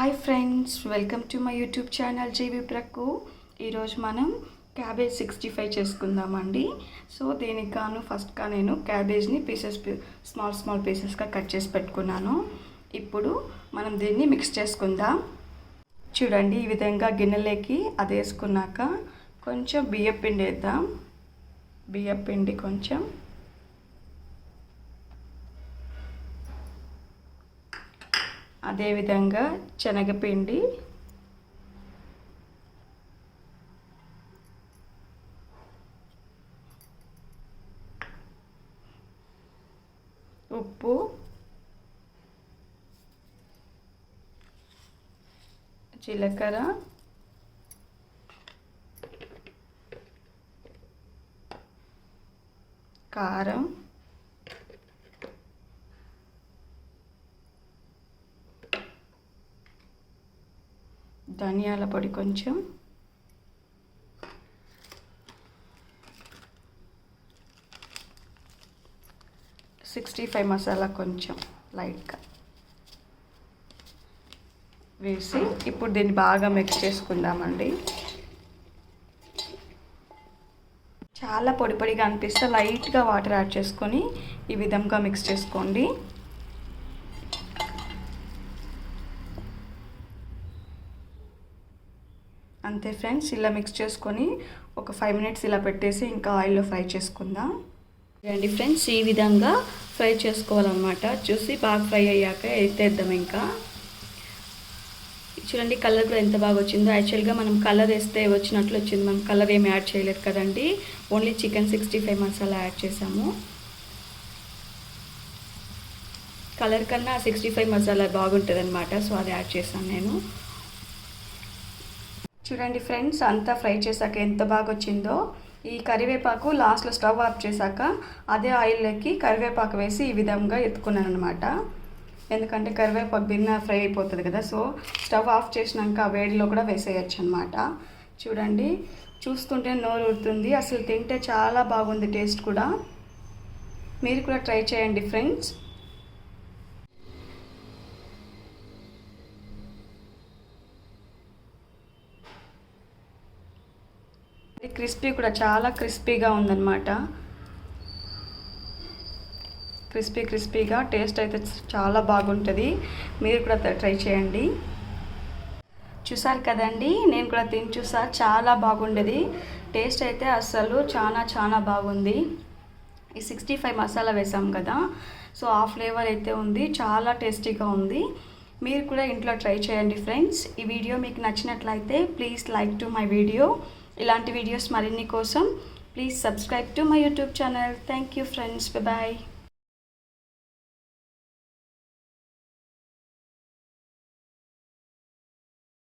Hi friends welcome to my YouTube channel J ప్రక్కు. ఈరోజు మనం cabbage sixty five చేసుకుందామండి. So దీనికి గాను ఫస్ట్గా నేను క్యాబేజ్ని పీసెస్ స్మాల్ స్మాల్ పీసెస్గా కట్ చేసి పెట్టుకున్నాను. ఇప్పుడు మనం దీన్ని మిక్స్ చేసుకుందాం. చూడండి ఈ విధంగా గిన్నెలోకి అది వేసుకున్నాక కొంచెం బియ్యం పిండి వేద్దాం బియ్యం పిండి కొంచెం అదేవిధంగా శనగపిండి. ఉప్పు. జీలకర్ర. కారం. ధనియాల పొడి కొంచెం. సిక్స్టీ ఫైవ్ మసాలా కొంచెం లైట్గా వేసి ఇప్పుడు దీన్ని బాగా మిక్స్ చేసుకుందామండి. చాలా పొడి పొడిగా అనిపిస్తే లైట్గా వాటర్ యాడ్ చేసుకొని ఈ విధంగా మిక్స్ చేసుకోండి. అంతే ఫ్రెండ్స్ ఇలా మిక్స్ చేసుకొని ఒక ఫైవ్ మినిట్స్ ఇలా పెట్టేసి ఇంకా ఆయిల్లో ఫ్రై చేసుకుందాం. రండి ఫ్రెండ్స్ ఈ విధంగా ఫ్రై చేసుకోవాలన్నమాట. చూసి బాగా ఫ్రై అయ్యాక ఎత్తేద్దాం ఇంకా. చూడండి కలర్ కూడా ఎంత బాగా వచ్చిందో. యాక్చువల్గా మనం కలర్ వేస్తే వచ్చినట్లు వచ్చింది. మనం కలర్ ఏమి యాడ్ చేయలేదు కదండి. Only chicken sixty five masala add చేసాము కలర్ కన్నా సిక్స్టీ ఫైవ్ మసాలా బాగుంటుంది అనమాట సో అది యాడ్ చేశాను నేను. చూడండి ఫ్రెండ్స్ అంతా ఫ్రై చేశాక ఎంత బాగా వచ్చిందో ఈ కరివేపాకు లాస్ట్లో స్టవ్ ఆఫ్ చేశాక అదే ఆయిల్లోకి కరివేపాకు వేసి ఈ విధంగా ఎత్తుకున్నాను అనమాట ఎందుకంటే కరివేపాకు భిన్న ఫ్రై అయిపోతుంది కదా సో స్టవ్ ఆఫ్ చేసినాక ఆ వేడిలో కూడా వేసేయచ్చు అనమాట చూడండి చూస్తుంటే నోరు ఉడుతుంది అసలు తింటే చాలా బాగుంది టేస్ట్ కూడా. మీరు కూడా ట్రై చేయండి ఫ్రెండ్స్. క్రిస్పీ కూడా చాలా క్రిస్పీగా ఉందన్నమాట. క్రిస్పీ క్రిస్పీగా టేస్ట్ అయితే చాలా బాగుంటుంది. మీరు కూడా ట్రై చేయండి. చూసారు కదండి? నేను కూడా తిని చూసా. చాలా బాగుండేది. టేస్ట్ అయితే అస్సలు చాలా చాలా బాగుంది. ఈ సిక్స్టీ ఫైవ్ మసాలా వేసాం కదా సో ఆ ఫ్లేవర్ అయితే ఉంది. చాలా టేస్టీగా ఉంది. మీరు కూడా ఇంట్లో ట్రై చేయండి ఫ్రెండ్స్. ఈ వీడియో మీకు నచ్చినట్లయితే please like to my video. ఇలాంటి వీడియోస్ మరిన్ని కోసం please subscribe to my YouTube channel thank you friends bye